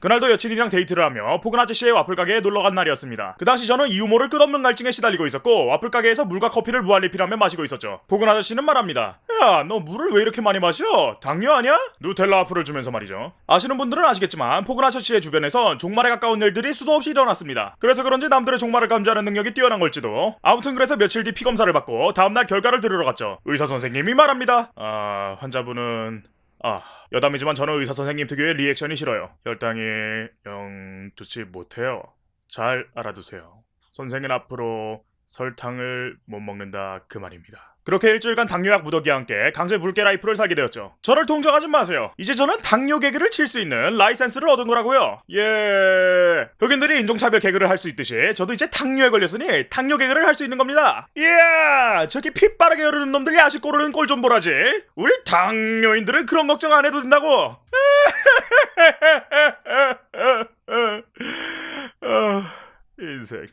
그날도 여친이랑 데이트를 하며 포근 아저씨의 와플 가게에 놀러 간 날이었습니다. 그 당시 저는 이 유모를 끝없는 갈증에 시달리고 있었고 와플 가게에서 물과 커피를 무한 리필하며 마시고 있었죠. 포근 아저씨는 말합니다. 야, 너 물을 왜 이렇게 많이 마셔? 당뇨 아니야? 누텔라 와플을 주면서 말이죠. 아시는 분들은 아시겠지만 포근 아저씨의 주변에선 종말에 가까운 일들이 수도 없이 일어났습니다. 그래서 그런지 남들의 종말을 감지하는 능력이 뛰어난 걸지도. 아무튼 그래서 며칠 뒤 피 검사를 받고 다음날 결과를 들으러 갔죠. 의사 선생님이 말합니다. 아, 환자분은 아, 여담이지만 저는 의사 선생님 특유의 리액션이 싫어요. 혈당이 영 좋지 못해요. 잘 알아두세요. 선생은 앞으로 설탕을 못 먹는다 그 말입니다. 그렇게 일주일간 당뇨약 무더기와 함께 강제 물개 라이프를 살게 되었죠. 저를 동정하지 마세요. 이제 저는 당뇨 개그를 칠 수 있는 라이센스를 얻은 거라고요. 예. 흑인들이 인종차별 개그를 할 수 있듯이 저도 이제 당뇨에 걸렸으니 당뇨 개그를 할 수 있는 겁니다. 예. 저기 피 빠르게 흐르는 놈들이 아직 고르는 꼴 좀 보라지. 우리 당뇨인들은 그런 걱정 안 해도 된다고. 아, 인생.